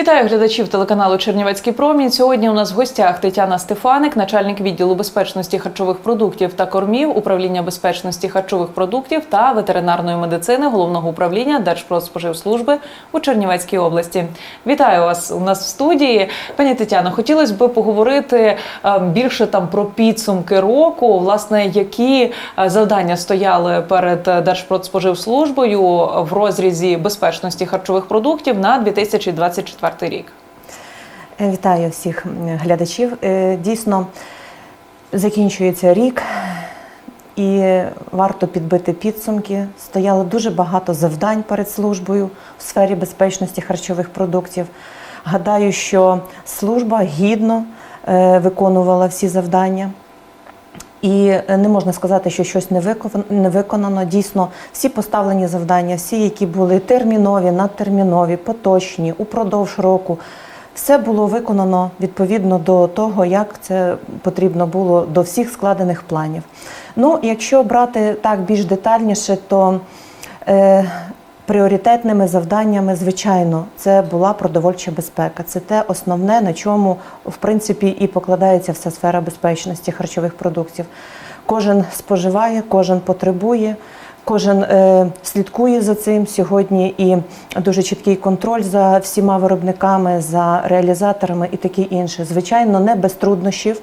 Вітаю глядачів телеканалу Чернівецький промінь. Сьогодні у нас в гостях Тетяна Стефаник, начальник відділу безпечності харчових продуктів та кормів, управління безпечності харчових продуктів та ветеринарної медицини головного управління Держпродспоживслужби у Чернівецькій області. Вітаю вас у нас в студії. Пані Тетяно, хотілося б поговорити е, більше там про підсумки року. Власне, які е, завдання стояли перед Держпродспоживслужбою в розрізі безпечності харчових продуктів на 2024 рік. Е, Вітаю всіх глядачів. Е, Дійсно, закінчується рік, і варто підбити підсумки. Стояло дуже багато завдань перед службою в сфері безпечності харчових продуктів. Гадаю, що служба гідно е, виконувала всі завдання. І е, не можна сказати, що щось не викон- не виконано. Дійсно, всі поставлені завдання, всі, які були термінові, надтермінові, поточні, упродовж року, все було виконано відповідно до того, як це потрібно було до всіх складених планів. Ну, якщо брати так більш детальніше, то е, Пріоритетними завданнями, звичайно, це була продовольча безпека. Це те основне, на чому в принципі і покладається вся сфера безпечності харчових продуктів. Кожен споживає, кожен потребує, кожен е, слідкує за цим. Сьогодні і дуже чіткий контроль за всіма виробниками, за реалізаторами і таке інше. Звичайно, не без труднощів.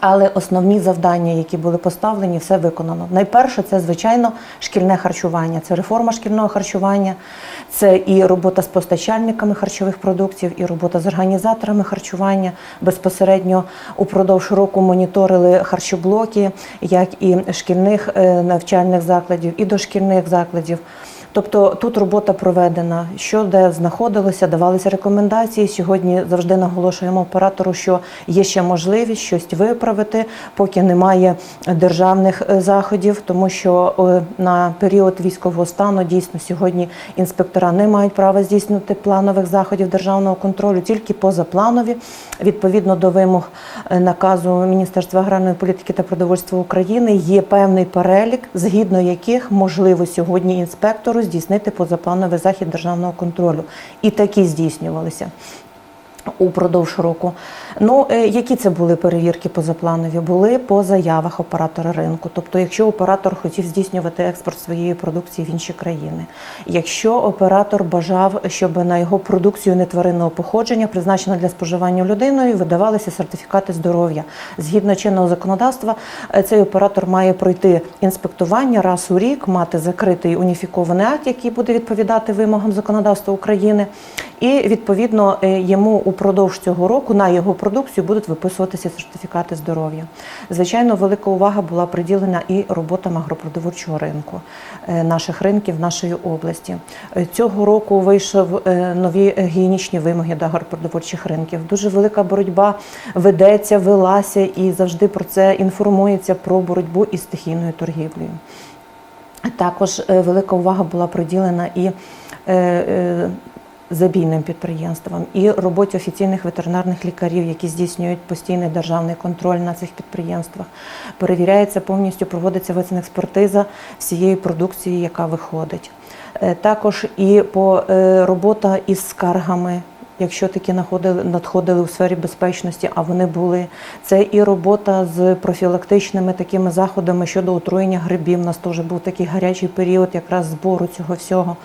Але основні завдання, які були поставлені, все виконано. Найперше, це звичайно шкільне харчування. Це реформа шкільного харчування, це і робота з постачальниками харчових продуктів, і робота з організаторами харчування. Безпосередньо упродовж року моніторили харчоблоки, як і шкільних е, навчальних закладів, і дошкільних закладів. Тобто тут робота проведена, що де знаходилося, давалися рекомендації. Сьогодні завжди наголошуємо оператору, що є ще можливість щось виправити, поки немає державних е, заходів, тому що е, на період військового стану дійсно сьогодні інспектора не мають права здійснювати планових заходів державного контролю, тільки позапланові, відповідно до вимог е, наказу Міністерства аграрної політики та продовольства України. Є певний перелік, згідно яких можливо сьогодні інспектору здійснити позаплановий захід державного контролю, і такі здійснювалися. Упродовж року. Ну, е, які це були перевірки позапланові? Були по заявах оператора ринку. Тобто, якщо оператор хотів здійснювати експорт своєї продукції в інші країни, якщо оператор бажав, щоб на його продукцію нетваринного походження, призначено для споживання людиною, видавалися сертифікати здоров'я. Згідно чинного законодавства, е, цей оператор має пройти інспектування раз у рік, мати закритий уніфікований акт, який буде відповідати вимогам законодавства України, і відповідно е, йому упродовж цього року на його продукцію будуть виписуватися сертифікати здоров'я. Звичайно, велика увага була приділена і роботам агропродовольчого ринку е, наших ринків нашої області. Е, Цього року вийшов е, нові гігієнічні вимоги до агропродовольчих ринків. Дуже велика боротьба ведеться, велася і завжди про це інформується про боротьбу із стихійною торгівлею. Також велика увага була приділена і забійним підприємствам, і роботі офіційних ветеринарних лікарів, які здійснюють постійний державний контроль на цих підприємствах. Перевіряється повністю, проводиться експертиза всієї продукції, яка виходить. Е, Також і по е, робота із скаргами. Якщо такі надходили у сфері безпечності, а вони були, це і робота з профілактичними такими заходами щодо отруєння грибів. У нас теж був такий гарячий період якраз збору цього всього.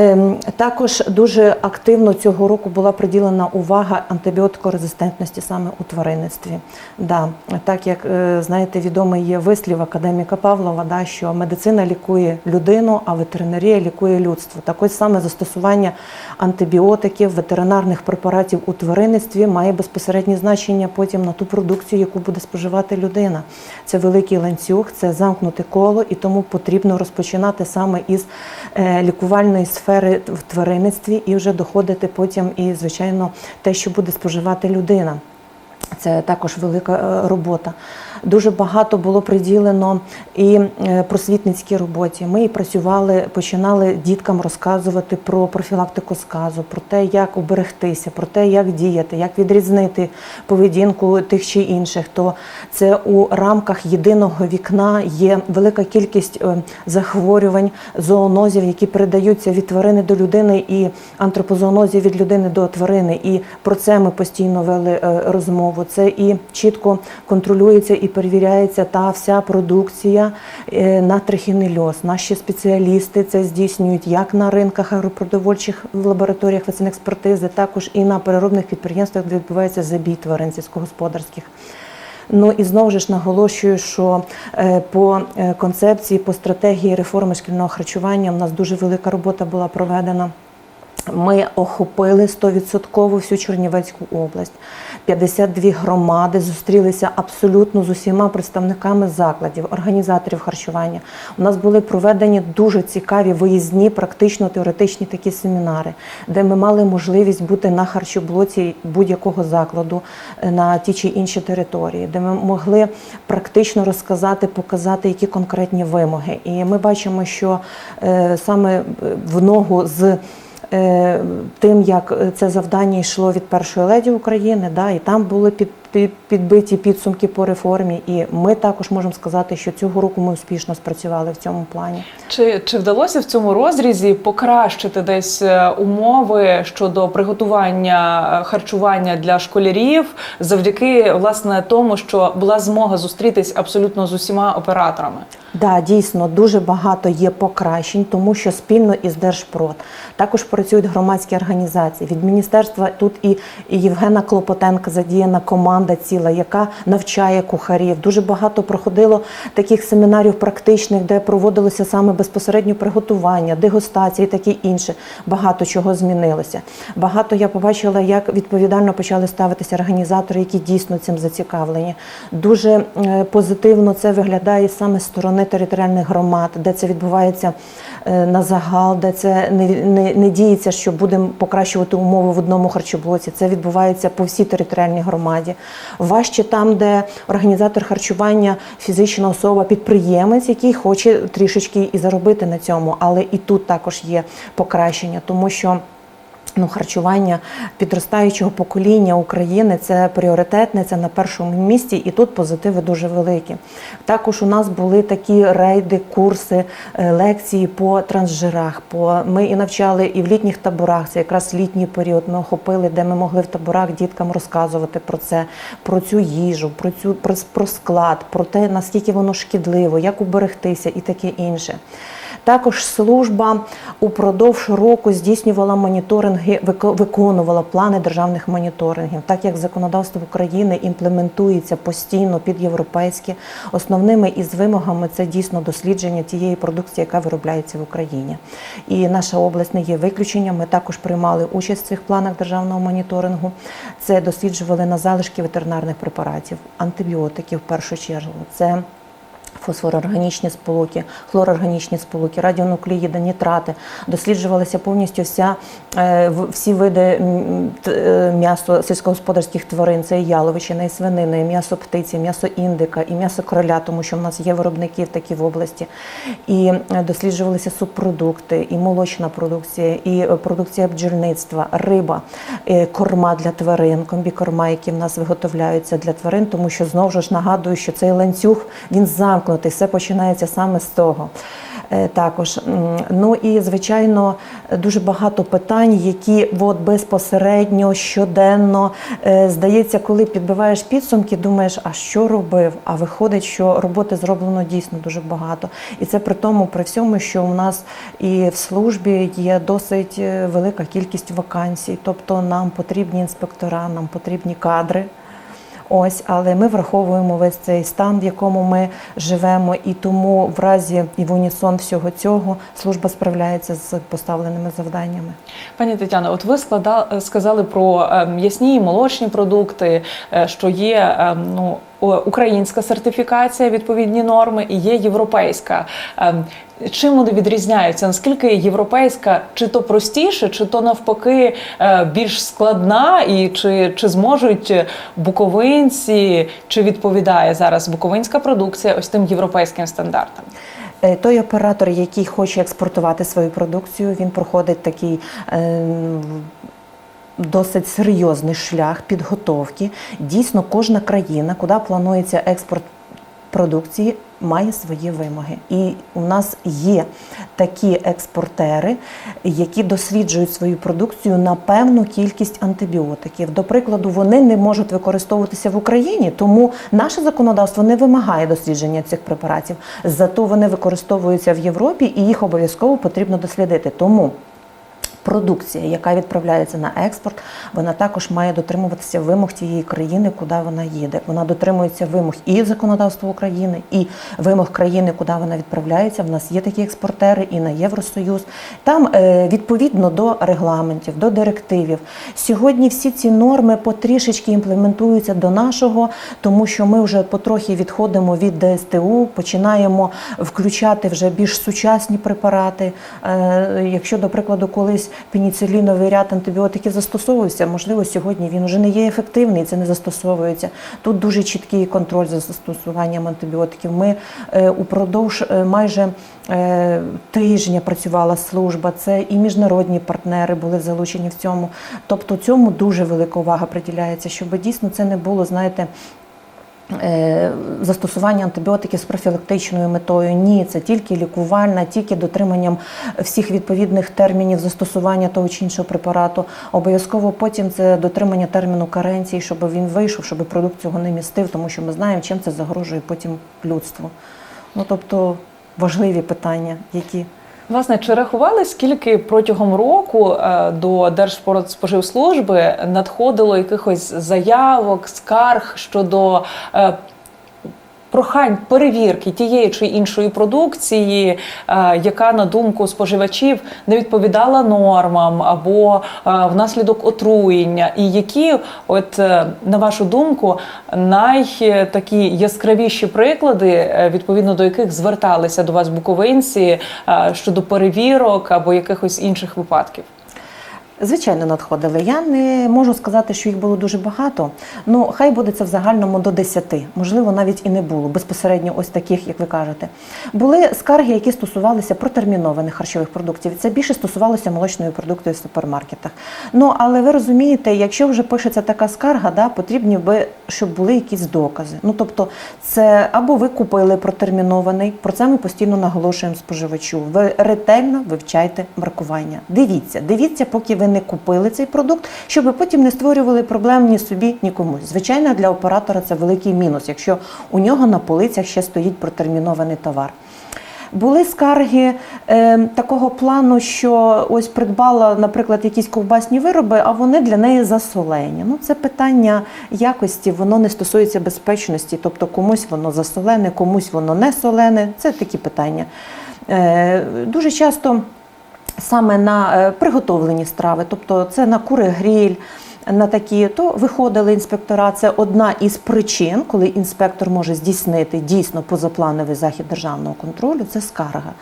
Ем, Також дуже активно цього року була приділена увага антибіотикорезистентності саме у тваринництві. Да, так як е, знаєте, відомий є вислів академіка Павлова, да, що медицина лікує людину, а ветеринарія лікує людство. Так ось саме застосування антибіотиків, ветеринарних препаратів у тваринництві має безпосереднє значення потім на ту продукцію, яку буде споживати людина. Це великий ланцюг, це замкнуте коло, і тому потрібно розпочинати саме із е, лікувальної сфери в тваринництві і вже доходити потім і, звичайно, те, що буде споживати людина. Це також велика е, робота. Дуже багато було приділено і е, просвітницькій роботі. Ми і працювали, починали діткам розказувати про профілактику сказу, про те, як уберегтися, про те, як діяти, як відрізнити поведінку тих чи інших. То це у рамках єдиного вікна є велика кількість е, захворювань, зоонозів, які передаються від тварини до людини, і антропозоонозів від людини до тварини. І про це ми постійно вели е, розмову. Це і чітко контролюється і перевіряється та вся продукція е, на трихінельоз. Наші спеціалісти це здійснюють як на ринках агропродовольчих в лабораторіях експертизи, також і на переробних підприємствах, де відбувається забій тварин сільськогосподарських. Ну і знову ж наголошую, що е, по е, концепції, по стратегії реформи шкільного харчування у нас дуже велика робота була проведена. Ми охопили 100% всю Чернівецьку область. 52 громади зустрілися абсолютно з усіма представниками закладів, організаторів харчування. У нас були проведені дуже цікаві виїзні, практично-теоретичні такі семінари, де ми мали можливість бути на харчоблоці будь-якого закладу е, на ті чи інші території, де ми могли практично розказати, показати, які конкретні вимоги. І ми бачимо, що е, саме е, в ногу з тим, як це завдання йшло від першої леді України, да, і там були під, під, підбиті підсумки по реформі. І ми також можемо сказати, що цього року ми успішно спрацювали в цьому плані. Чи, чи вдалося в цьому розрізі покращити десь е, умови щодо приготування е, харчування для школярів завдяки власне тому, що була змога зустрітись абсолютно з усіма операторами? Да, дійсно дуже багато є покращень, тому що спільно із Держпрод також працюють громадські організації. Від міністерства тут і, і Євгена Клопотенка задіяна команда ціла, яка навчає кухарів. Дуже багато проходило таких семінарів практичних, де проводилося саме безпосередньо приготування, дегустації, таке інше. Багато чого змінилося. Багато я побачила, як відповідально почали ставитися організатори, які дійсно цим зацікавлені. Дуже е, позитивно це виглядає саме з сторони територіальних громад, де це відбувається на загал, де це не, не, не діється, що будемо покращувати умови в одному харчоблоці. Це відбувається по всій територіальній громаді. Важче там, де організатор харчування, фізична особа, підприємець, який хоче трішечки і заробити на цьому, але і тут також є покращення, тому що. Ну, харчування підростаючого покоління України це пріоритетне, це на першому місці, і тут позитиви дуже великі. Також у нас були такі рейди, курси, е, лекції по трансжирах. По ми і навчали і в літніх таборах. Це якраз літній період. Ми охопили, де ми могли в таборах діткам розказувати про це, про цю їжу, про цю про, про склад, про те, наскільки воно шкідливо, як уберегтися і таке інше. Також служба упродовж року здійснювала моніторинги, вико- виконувала плани державних моніторингів, так як законодавство України імплементується постійно під європейське. Основними із вимогами це дійсно дослідження тієї продукції, яка виробляється в Україні. І наша область не є виключенням. Ми також приймали участь в цих планах державного моніторингу. Це досліджували на залишки ветеринарних препаратів, антибіотиків в першу чергу. Це фосфорорганічні сполуки, хлорорганічні сполуки, радіонуклеїди, нітрати. Досліджувалася повністю вся, е, всі види е, м'ясо сільськогосподарських тварин. Це і яловичина, і свинина, і м'ясо птиці, м'ясо індика, і м'ясо кроля, тому що в нас є виробники такі в області. І е, досліджувалися субпродукти, і молочна продукція, і продукція бджільництва, риба, корма для тварин, комбікорма, які в нас виготовляються для тварин, тому що знову ж нагадую, що цей ланцюг він замкнутий, все починається саме з того. Е, Також ну і звичайно дуже багато питань, які от безпосередньо щоденно е, здається, коли підбиваєш підсумки, думаєш, а що робив? А виходить, що роботи зроблено дійсно дуже багато. І це при тому, при всьому, що у нас і в службі є досить е, велика кількість вакансій, тобто нам потрібні інспектора, нам потрібні кадри. Ось, але ми враховуємо весь цей стан, в якому ми живемо, і тому в разі і в унісон всього цього служба справляється з поставленими завданнями. Пані Тетяно, от ви склада... сказали про м'ясні і молочні продукти, е, що є е, ну, українська сертифікація, відповідні норми, і є європейська. Чим вони відрізняються? Наскільки європейська чи то простіше, чи то навпаки е, більш складна, і чи, чи зможуть буковинці, чи відповідає зараз буковинська продукція ось тим європейським стандартам? Е, Той оператор, який хоче експортувати свою продукцію, він проходить такий е, досить серйозний шлях підготовки. Дійсно, кожна країна, куди планується експорт продукції, має свої вимоги. І у нас є такі експортери, які досліджують свою продукцію на певну кількість антибіотиків. До прикладу, вони не можуть використовуватися в Україні, тому наше законодавство не вимагає дослідження цих препаратів. Зато вони використовуються в Європі і їх обов'язково потрібно дослідити. Тому продукція, яка відправляється на експорт, вона також має дотримуватися вимог тієї країни, куди вона їде. Вона дотримується вимог і законодавства України, і вимог країни, куди вона відправляється. В нас є такі експортери і на Євросоюз. Там е, відповідно до регламентів, до директивів. Сьогодні всі ці норми потрішечки імплементуються до нашого, тому що ми вже потрохи відходимо від ДСТУ, починаємо включати вже більш сучасні препарати. Е, Якщо, до прикладу, колись пеніциліновий ряд антибіотиків застосовувався, можливо, сьогодні він вже не є ефективний, це не застосовується. Тут дуже чіткий контроль за застосуванням антибіотиків. Ми е, упродовж е, майже е, тижня працювала служба. Це і міжнародні партнери були залучені в цьому. Тобто цьому дуже велика увага приділяється, щоб дійсно це не було, знаєте. Е, Застосування антибіотиків з профілактичною метою ні, це тільки лікувальна, тільки дотриманням всіх відповідних термінів застосування того чи іншого препарату. Обов'язково потім це дотримання терміну каренції, щоб він вийшов, щоб продукт цього не містив, тому що ми знаємо, чим це загрожує потім людству. Ну тобто важливі питання, які Власне, чи рахували, скільки протягом року е, до Держпродспоживслужби надходило якихось заявок, скарг щодо е, прохань перевірки тієї чи іншої продукції, е, яка на думку споживачів не відповідала нормам або е, внаслідок отруєння, і які, от е, на вашу думку, найтакі яскравіші приклади, відповідно до яких зверталися до вас буковинці щодо перевірок або якихось інших випадків? Звичайно, надходили. Я не можу сказати, що їх було дуже багато. Ну, хай буде це в загальному до 10. Можливо, навіть і не було безпосередньо ось таких, як ви кажете. Були скарги, які стосувалися протермінованих харчових продуктів. Це більше стосувалося молочної продукції в супермаркетах. Ну, але ви розумієте, якщо вже пишеться така скарга, да, потрібні би, щоб були якісь докази. Ну, тобто, це або ви купили протермінований, про це ми постійно наголошуємо споживачу. Ви ретельно вивчайте маркування. Дивіться, дивіться, поки ви не купили цей продукт, щоб потім не створювали проблем ні собі, ні комусь. Звичайно, для оператора це великий мінус, якщо у нього на полицях ще стоїть протермінований товар. Були скарги е, такого плану, що ось придбала, наприклад, якісь ковбасні вироби, а вони для неї засолені. Ну, це питання якості, воно не стосується безпечності, тобто комусь воно засолене, комусь воно не солене. Це такі питання. Е, дуже часто саме на е, приготовлені страви, тобто це на кури гріль. На такі, то виходили інспектора. Це одна із причин, коли інспектор може здійснити дійсно позаплановий захід державного контролю. Це скарга.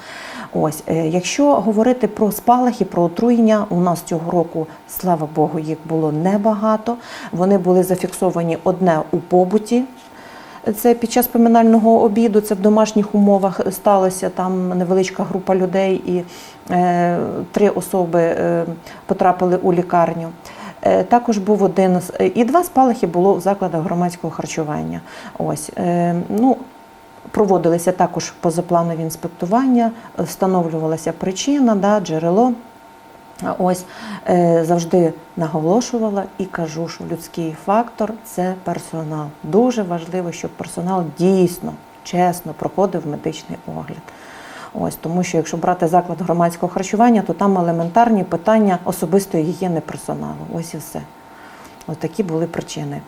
Ось, е, якщо говорити про спалахи, про отруєння, у нас цього року, слава Богу, їх було небагато. Вони були зафіксовані одне у побуті. Це під час поминального обіду, це в домашніх умовах сталося там невеличка група людей, і е, три особи е, потрапили у лікарню. Е, Також був один з- і два спалахи було в закладах громадського харчування. Ось е, ну. Проводилися також позапланові інспектування, встановлювалася причина, да, джерело. Ось е, завжди наголошувала і кажу, що людський фактор це персонал. Дуже важливо, щоб персонал дійсно чесно проходив медичний огляд. Ось тому, що якщо брати заклад громадського харчування, то там елементарні питання особистої гігієни персоналу. Ось і все. Ось такі були причини.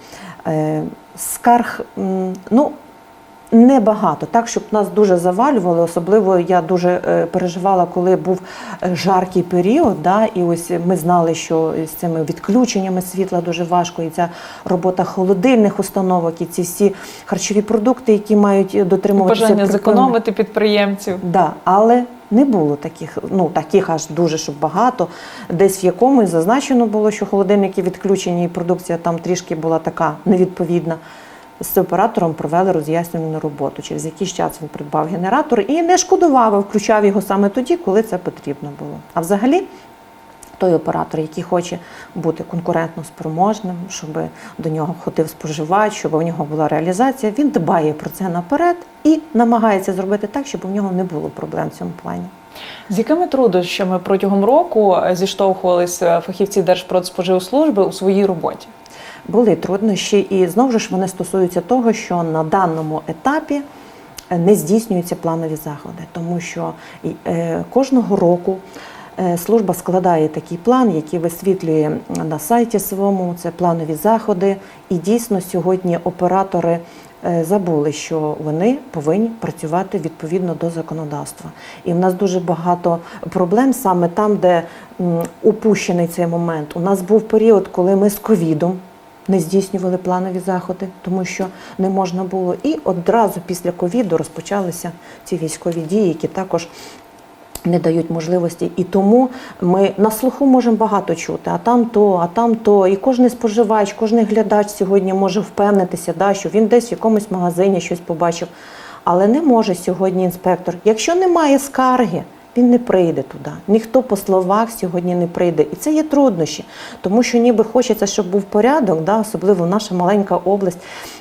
Е, скарг, ну. Небагато, так, щоб нас дуже завалювали. Особливо я дуже е, переживала, коли був е, жаркий період. Да, і ось ми знали, що з цими відключеннями світла дуже важко, і ця робота холодильних установок, і ці всі харчові продукти, які мають дотримуватися Бажання зекономити підприємців. Да, але Не було таких, ну таких аж дуже щоб багато. Десь в якомусь зазначено було, що холодильники відключені, і продукція там трішки була така невідповідна. З оператором провели роз'яснювальну роботу. Через якийсь час він придбав генератор і не шкодував, а включав його саме тоді, коли це потрібно було. А взагалі, той оператор, який хоче бути конкурентно спроможним, щоб до нього ходив споживач, щоб у нього була реалізація, він дбає про це наперед і намагається зробити так, щоб у нього не було проблем в цьому плані. З якими труднощами протягом року зіштовхувалися фахівці Держпродспоживслужби у своїй роботі? Були труднощі, і знову ж вони стосуються того, що на даному етапі е, не здійснюються планові заходи, тому що е, кожного року е, служба складає такий план, який висвітлює на сайті своєму. Це планові заходи. І дійсно сьогодні оператори забули, що вони повинні працювати відповідно до законодавства. І в нас дуже багато проблем саме там, де упущений цей момент. У нас був період, коли ми з ковідом не здійснювали планові заходи, тому що не можна було. І одразу після ковіду розпочалися ці військові дії, які також не дають можливості. І тому ми на слуху можемо багато чути, а там то, а там то. І кожен споживач, кожен глядач сьогодні може впевнитися, да, що він десь в якомусь магазині щось побачив. Але не може сьогодні інспектор. Якщо немає скарги, він не прийде туди. Ніхто по словах сьогодні не прийде. І це є труднощі, тому що ніби хочеться, щоб був порядок, да, особливо наша маленька область.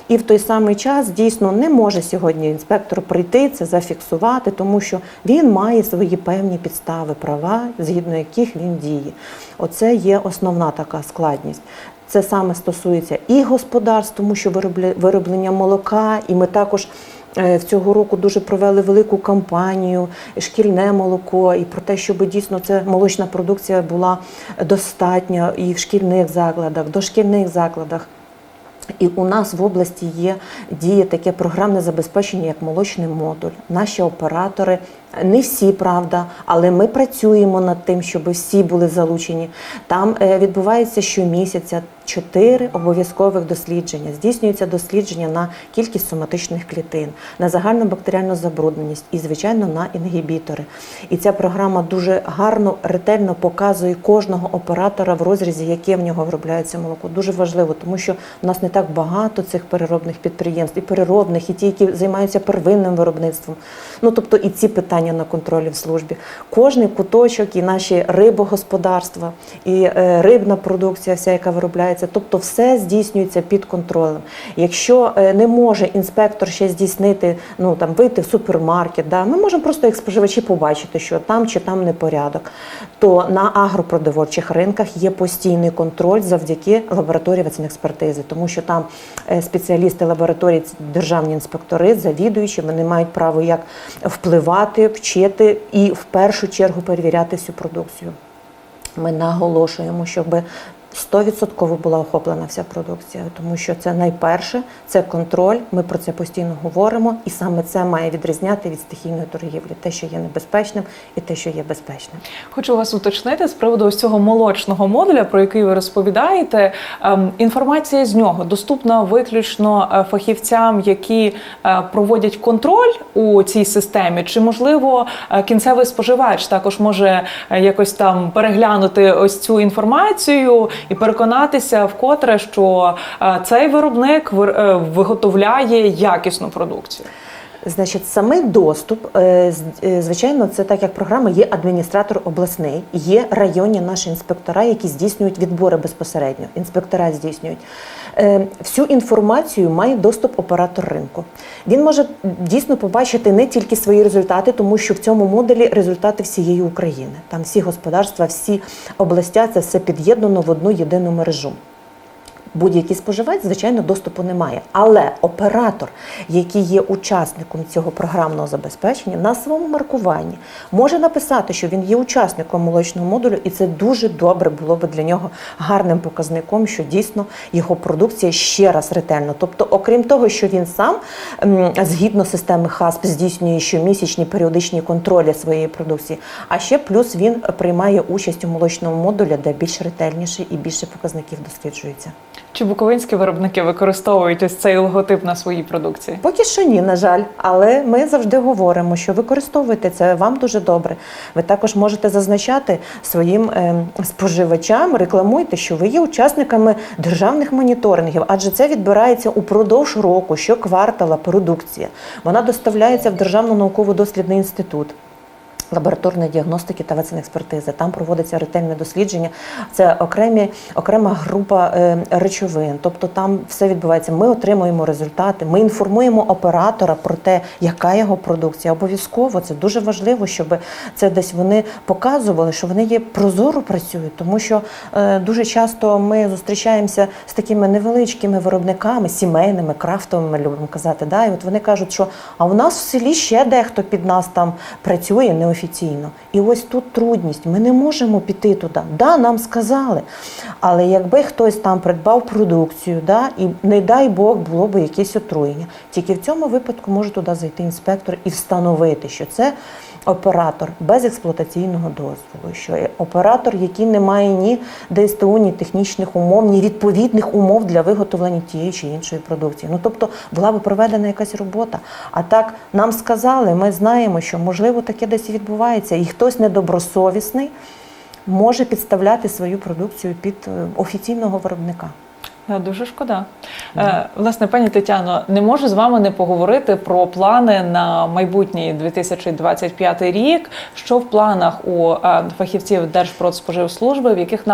І в той самий час дійсно не може сьогодні інспектор прийти це зафіксувати, тому що він має свої певні підстави, права, згідно яких він діє. Оце є основна така складність. Це саме стосується і господарств, тому що вироблення молока, і ми також. Е, В цього року дуже провели велику кампанію шкільне молоко і про те, щоб дійсно ця молочна продукція була достатня і в шкільних закладах, дошкільних закладах. І у нас в області є діє таке програмне забезпечення, як молочний модуль. Наші оператори, не всі, правда, але ми працюємо над тим, щоб всі були залучені. Там е, відбувається щомісяця чотири обов'язкових дослідження. Здійснюється дослідження на кількість соматичних клітин, на загальну бактеріальну забрудненість і, звичайно, на інгібітори. І ця програма дуже гарно, ретельно показує кожного оператора в розрізі, яке в нього виробляється молоко. Дуже важливо, тому що в нас не так багато цих переробних підприємств, і переробних, і ті, які займаються первинним виробництвом. Ну тобто і ці питання на контролі в службі. Кожний куточок, і наші рибогосподарства, і е, рибна продукція, вся, яка виробляється, тобто все здійснюється під контролем. Якщо е, не може інспектор ще здійснити, ну там вийти в супермаркет, да, ми можемо просто як споживачі побачити, що там чи там непорядок. То на агропродовольчих ринках є постійний контроль завдяки лабораторії експертизи, тому що там е, спеціалісти лабораторії, державні інспектори, завідуючі, вони мають право як впливати, вчити і в першу чергу перевіряти всю продукцію. Ми наголошуємо, щоб 100% була охоплена вся продукція, тому що це найперше, це контроль. Ми про це постійно говоримо, і саме це має відрізняти від стихійної торгівлі, те, що є небезпечним, і те, що є безпечним. Хочу вас уточнити з приводу ось цього молочного модуля, про який ви розповідаєте. Ем, Інформація з нього доступна виключно е, фахівцям, які е, проводять контроль у цій системі. Чи можливо е, кінцевий споживач також може якось там переглянути ось цю інформацію і переконатися вкотре, що е, цей виробник вир- е, виготовляє якісну продукцію? Значить, самий доступ, е, звичайно, це так як програма, є адміністратор обласний, є районні наші інспектора, які здійснюють відбори безпосередньо. Інспектора здійснюють. Е, Всю інформацію має доступ оператор ринку. Він може дійсно побачити не тільки свої результати, тому що в цьому модулі результати всієї України. Там всі господарства, всі областя, це все під'єднано в одну єдину мережу. Будь-який споживець, звичайно, доступу немає. Але оператор, який є учасником цього програмного забезпечення, на своєму маркуванні може написати, що він є учасником молочного модулю, і це дуже добре було би для нього гарним показником, що дійсно його продукція ще раз ретельно. Тобто, окрім того, що він сам згідно системи ХАСП здійснює щомісячні періодичні контролі своєї продукції, а ще плюс він приймає участь у молочному модулі, де більш ретельніше і більше показників досліджується. Чи буковинські виробники використовують ось цей логотип на своїй продукції? Поки що ні, на жаль, але ми завжди говоримо, що використовуйте це вам дуже добре. Ви також можете зазначати своїм е, споживачам, рекламуйте, що ви є учасниками державних моніторингів, адже це відбирається упродовж року, щоквартала продукція. Вона доставляється в Державну науково-дослідний інститут. Лабораторної діагностики та експертизи. Там проводиться ретельне дослідження. Це окремі, окрема група е, речовин. Тобто там все відбувається. Ми отримуємо результати, ми інформуємо оператора про те, яка його продукція. Обов'язково це дуже важливо, щоб це десь вони показували, що вони є прозоро працюють, тому що е, дуже часто ми зустрічаємося з такими невеличкими виробниками, сімейними, крафтовими, любимо казати. Да? І от вони кажуть, що а у нас в селі ще дехто під нас там працює неофіційно. І ось тут трудність. Ми не можемо піти туди. Да, нам сказали. Але якби хтось там придбав продукцію, да, і не дай Бог було б якесь отруєння, тільки в цьому випадку може туди зайти інспектор і встановити, що це оператор без експлуатаційного дозволу, що оператор, який не має ні ДСТУ, ні технічних умов, ні відповідних умов для виготовлення тієї чи іншої продукції. Ну тобто була би проведена якась робота. А так нам сказали, ми знаємо, що можливо таке десь відбувається, і хтось недобросовісний може підставляти свою продукцію під е, офіційного виробника. Е, Дуже шкода. Е, Власне, пані Тетяно, не можу з вами не поговорити про плани на майбутній 2025 рік. Що в планах у е, фахівців Держпродспоживслужби, в яких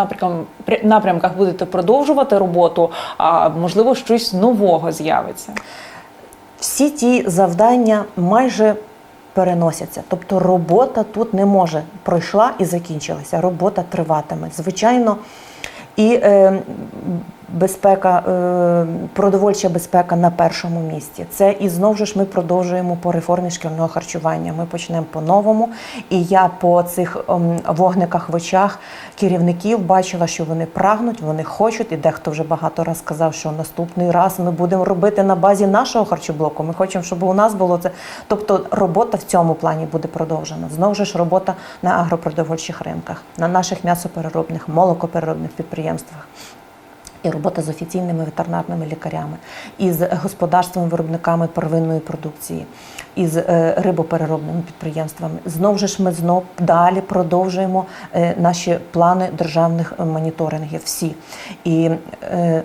напрямках будете продовжувати роботу, а можливо, щось нового з'явиться? всі ті завдання майже переносяться. Тобто робота тут не може пройшла і закінчилася. Робота триватиме. Звичайно, і е, безпека, е, продовольча безпека на першому місці. Це і знову ж ми продовжуємо по реформі шкільного харчування. Ми почнемо по-новому. І я по цих ем, вогниках в очах керівників бачила, що вони прагнуть, вони хочуть, і дехто вже багато раз сказав, що наступний раз ми будемо робити на базі нашого харчоблоку. Ми хочемо, щоб у нас було це. Тобто робота в цьому плані буде продовжена. Знову ж робота на агропродовольчих ринках, на наших м'ясопереробних, молокопереробних підприємствах. І робота з офіційними ветеринарними лікарями, із господарством виробниками первинної продукції, із е, рибопереробними підприємствами. Знову ж ми знов далі продовжуємо е, наші плани державних е, моніторингів. Всі і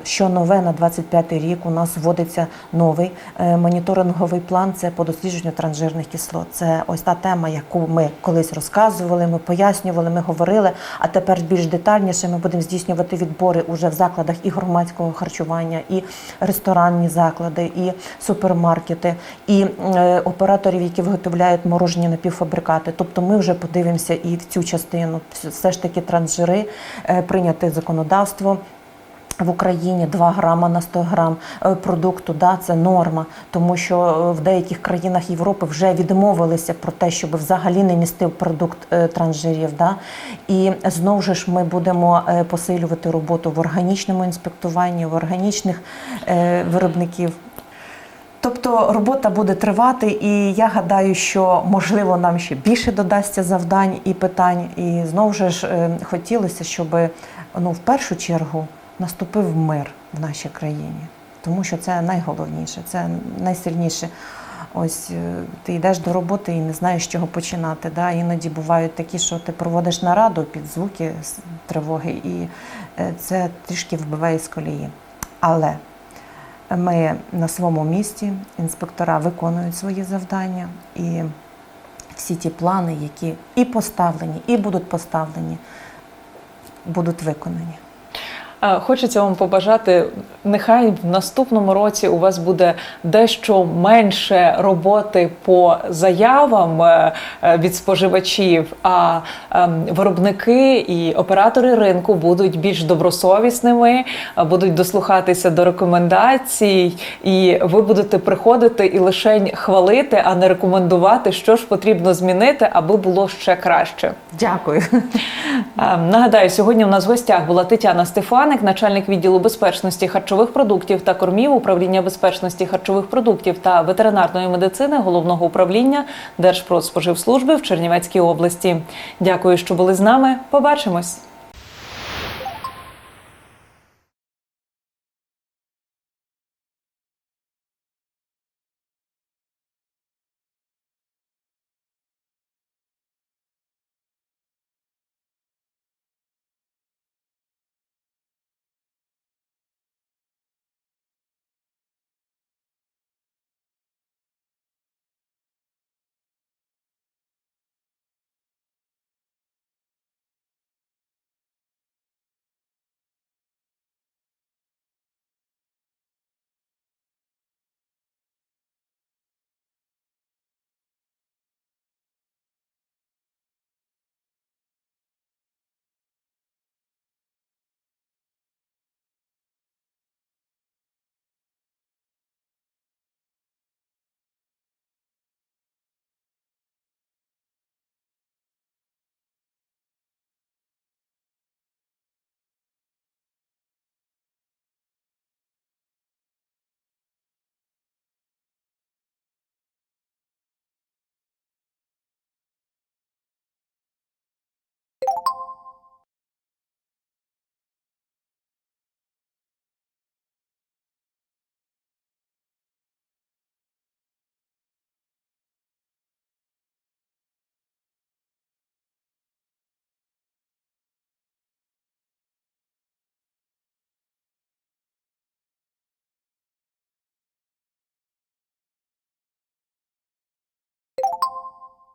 що нове на 25 рік у нас вводиться новий моніторинговий план. Це по дослідженню транжирних кислот. Це ось та тема, яку ми колись розказували, ми пояснювали, ми говорили. А тепер більш детальніше ми будемо здійснювати відбори уже в закладах і громадського харчування, і ресторанні заклади, і супермаркети, і е, операторів, які виготовляють морожені напівфабрикати. Тобто ми вже подивимося і в цю частину. Все ж таки транжири, е, прийняти законодавство. В Україні 2 грама на 100 грам е, продукту, да, це норма, тому що е, в деяких країнах Європи вже відмовилися про те, щоб взагалі не містив продукт е, транжирів. Да. І знову ж ми будемо посилювати роботу в органічному інспектуванні, в органічних виробників. Тобто робота буде тривати, і я гадаю, що можливо нам ще більше додасться завдань і питань. І знову ж хотілося, щоб ну, в першу чергу наступив мир в нашій країні, тому що це найголовніше, це найсильніше. Ось е, ти йдеш до роботи і не знаєш, з чого починати. Да? Іноді бувають такі, що ти проводиш нараду під звуки тривоги, і е, це трішки вбиває з колії. Але ми на своєму місці, інспектора виконують свої завдання, і всі ті плани, які і поставлені, і будуть поставлені, будуть виконані. Хочеться вам побажати, нехай в наступному році у вас буде дещо менше роботи по заявам е, е, від споживачів, а ем, виробники і оператори ринку будуть більш добросовісними, е, будуть дослухатися до рекомендацій, і ви будете приходити і лише хвалити, а не рекомендувати, що ж потрібно змінити, аби було ще краще. Дякую. Е, Нагадаю, сьогодні у нас в гостях була Тетяна Стефаник, начальник відділу безпечності харчових продуктів та кормів управління безпечності харчових продуктів та ветеринарної медицини головного управління Держпродспоживслужби в Чернівецькій області. Дякую, що були з нами. Побачимось.